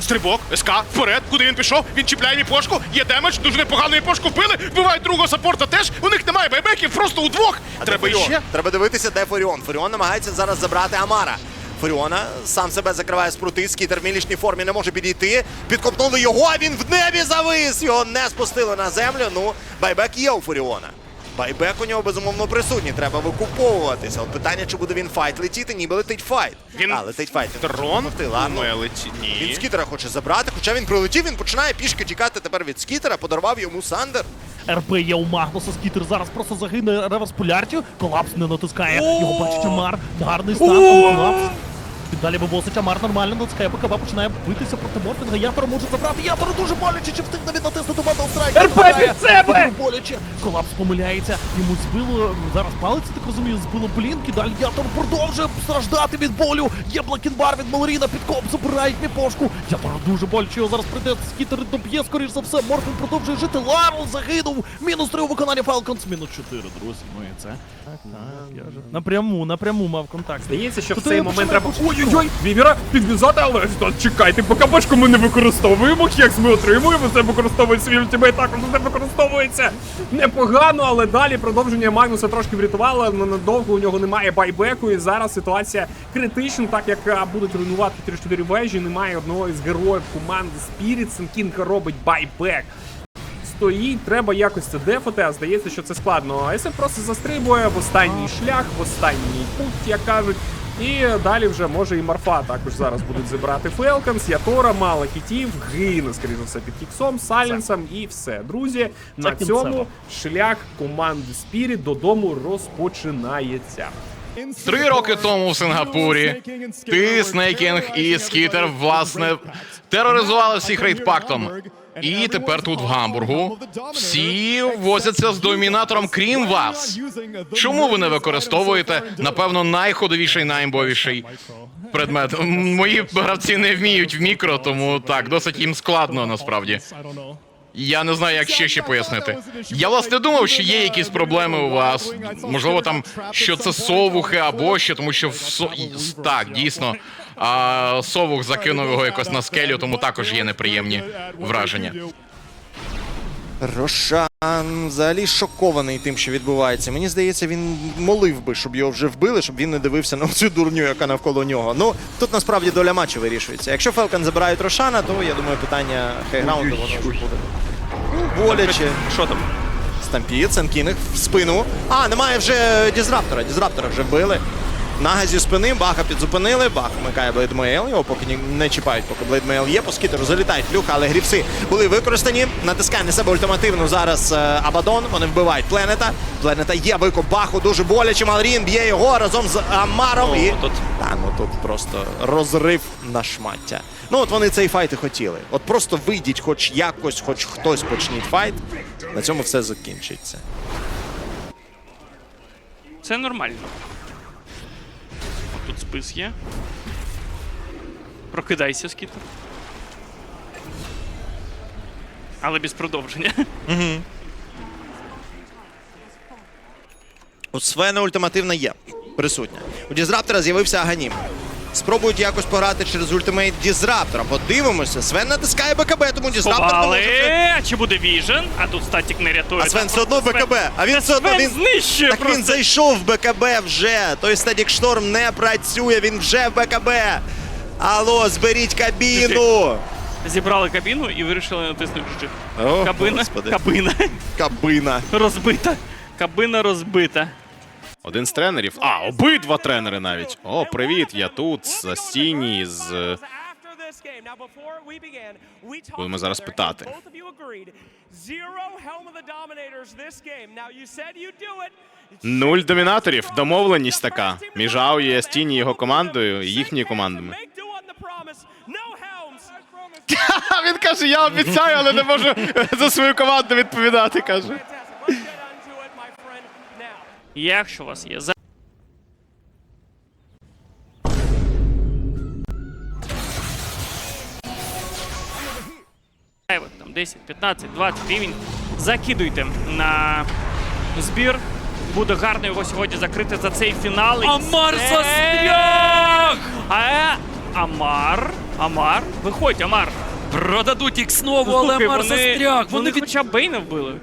Стрибок, СК, вперед, куди він пішов? Він чіпляє міпошку, є демедж, дуже непогано міпошку вбили, вбивають другого саппорта теж. У них немає байбеків, просто удвох. Треба Фуріон. іще. Треба дивитися, де Фуріон. Фуріон намагається зараз забрати Амара. Фуріона сам себе закриває з прути, скітер в мілішній формі не може підійти. Підкопнули його, а він в небі завис. Його не спустили на землю. Ну, байбек є у Фуріона. Байбек у нього безумовно присутній. Треба викуповуватися. От питання, чи буде він файт летіти, ніби летить файт. Він а, летить файт. Ти, ладно. думає, Він скітера хоче забрати, хоча він прилетів, він починає пішки тікати тепер від скітера, подарував йому Сандер. РП є у Магнуса, скітер зараз просто загине реверс поляртю. Колапс не натискає. Його бачить Амар. Гарний стан, колапс. Далі вивозить Амар нормально, натискає БКБ, починає битися проти Морфінга. Ятора може забрати. Ятора дуже боляче, чи встигне він натиснути. РП під себе! Боляче. Колапс помиляється. Йому збило, зараз палець, так розумію, збило блінки. Далі Ятор продовжує страждати від болю. Є Блакінбар від Малоріна, під коп забирають міпошку. Ятора дуже боляче, його зараз прийде скітер доб'є, скоріш за все. Морфін продовжує жити. Ларл загинув. Мінус три у виконанні Falcons. Мінус чотири, друзі. Ну і це. Так, так, я же. Напряму, напряму мав контакт. Здається, що в цей момент треба. Ой-ой-ой! Вівіра підв'язати, але чекайте, поки бочку ми не використовуємо. Хекс ми отримуємо, це використовує свій ультимейт, також не використовується. Непогано, але далі продовження Магнуса трошки врятувало. Надовго у нього немає байбеку. І зараз ситуація критична, так як будуть руйнувати 3-4 вежі. Немає одного із героїв команди Spirit. Сенкінг робить байбек. Стоїть, треба якось це дефати, а здається, що це складно. СФ просто застрибує в останній шлях, в останній путь, як кажуть. І далі вже може і Марфа також зараз будуть забирати Фелконс, Ятора, мало хітів, гине, скоріше за все, під кіксом, Сайленсом і все. Друзі, на цьому шлях команди Spirit додому розпочинається. Три роки тому в Сингапурі ти, Снейкінг і Скітер, власне, тероризували всіх рейдпактом. І тепер тут в Гамбургу всі возяться з домінатором, крім вас. Чому ви не використовуєте, напевно, найходовіший, найімбовіший предмет? Мої гравці не вміють в мікро, тому так, досить їм складно насправді. Я не знаю, як ще ще пояснити. Я власне думав, що є якісь проблеми у вас. Можливо, там що це совухи або що, тому що в со... так, дійсно. А совух закинув його якось на скелю, тому також є неприємні враження. Рошан взагалі шокований тим, що відбувається. Мені здається, він молив би, щоб його вже вбили, щоб він не дивився на цю дурню, яка навколо нього. Ну тут насправді доля матчу вирішується. Якщо Фелкан забирають Рошана, то я думаю, питання хейграунду воно вже буде. Ну, Боляче. Що там? Стампід, Сенкінг в спину. А, немає вже дізраптора. Дізраптора вже вбили. Нага зі спини, Баха підзупинили. Бах вмикає Блейдмейл. Його поки ні- не чіпають, поки Блейдмейл є. По скітеру залітають плюха, але грівси були використані. Натискає на себе ультимативну зараз е, Абадон. Вони вбивають Пленета. Пленета є викуп Баху дуже боляче. Малрін б'є його разом з Амаром. і... тут. Та, ну тут просто розрив на шмаття. Ну от вони цей файт і хотіли. От просто вийдіть, хоч якось, хоч хтось почніть файт. На цьому все закінчиться. Це нормально. Спис є. Прокидайся, скітер. Але без продовження. У Свена ультимативна є. Присутня. У Дізраптора з'явився Аганім. Спробують якось пограти через ультимейт Дізраптора. Подивимося. Свен натискає БКБ, тому Дізраптор не може. А чи буде віжен? А тут статік не рятує. А Свен все одно в БКБ. А він Та все одно Свен він. знищує Так просто. він зайшов в БКБ вже. Той Стадік Шторм не працює, він вже в БКБ. Алло, зберіть кабіну. Зібрали кабіну і вирішили натиснути G. О, Кабина. Господи. Кабина. Кабина. Розбита. Кабина розбита. Один з тренерів. А, обидва тренери навіть. О, привіт, я тут, з Стіні, з. Будемо зараз питати. Нуль домінаторів. Домовленість така. Між Ауї, Астіні, його командою і їхніми командами. Він каже, я обіцяю, але не можу за свою команду відповідати. каже. Якщо у вас є за. Там 10, 15, 20 гривень. Закидуйте на збір. Буде гарно його сьогодні закрити за цей фінал. Амар застряг! А, Амар. Амар, виходь, Амар. Продадуть їх знову, але Слухай, Амар вони, застряг. вони Вони від... хоча б Бейна вбили.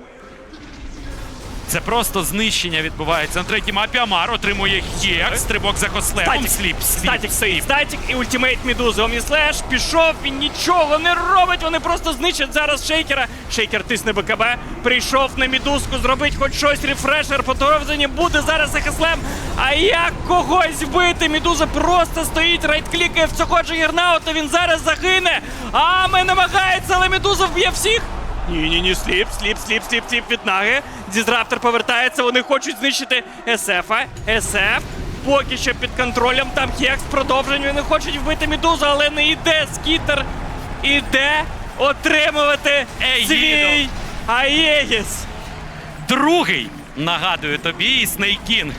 Це просто знищення відбувається на третій мапі. Амар отримує хек, стрибок за кослемом, Статік, сліп, сліп, статік, сліп. статік і ультимейт Медузи. Омніслеш пішов, він нічого не робить, вони просто знищать зараз шейкера. Шейкер тисне БКБ, прийшов на Медузку, зробить хоч щось, рефрешер по Торвзені, буде зараз Ахеслем. А як когось вбити? Медуза просто стоїть, райт-клікає в цього Джагернаута, він зараз загине. Аме намагається, але Медуза вб'є всіх. Ні, ні, ні, сліп, сліп, сліп, сліп, сліп від наги. Дізраптор повертається, вони хочуть знищити СФа. СФ поки що під контролем. Там Хекс продовження. Вони хочуть вбити Медузу, але не йде. Скітер іде отримувати свій. Аєгіс. Другий, нагадую тобі, і Снейкінг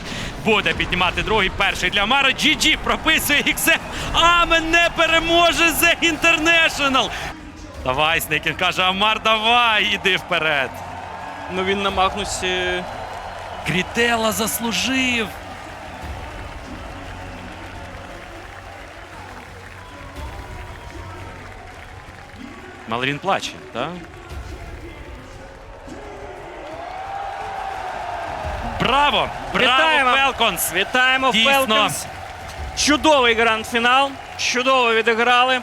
буде піднімати другий, перший для Амара. GG прописує XF. Амен не переможе The International. Давай, Снейкінг каже, Амар, давай, іди вперед. Ну він на Магнусі. Крітела заслужив. Малрін плаче, так? Браво! Браво, Вітаємо! Фелконс! Вітаємо Дійсно. Falcons. Чудовий гранд-фінал. Чудово відіграли.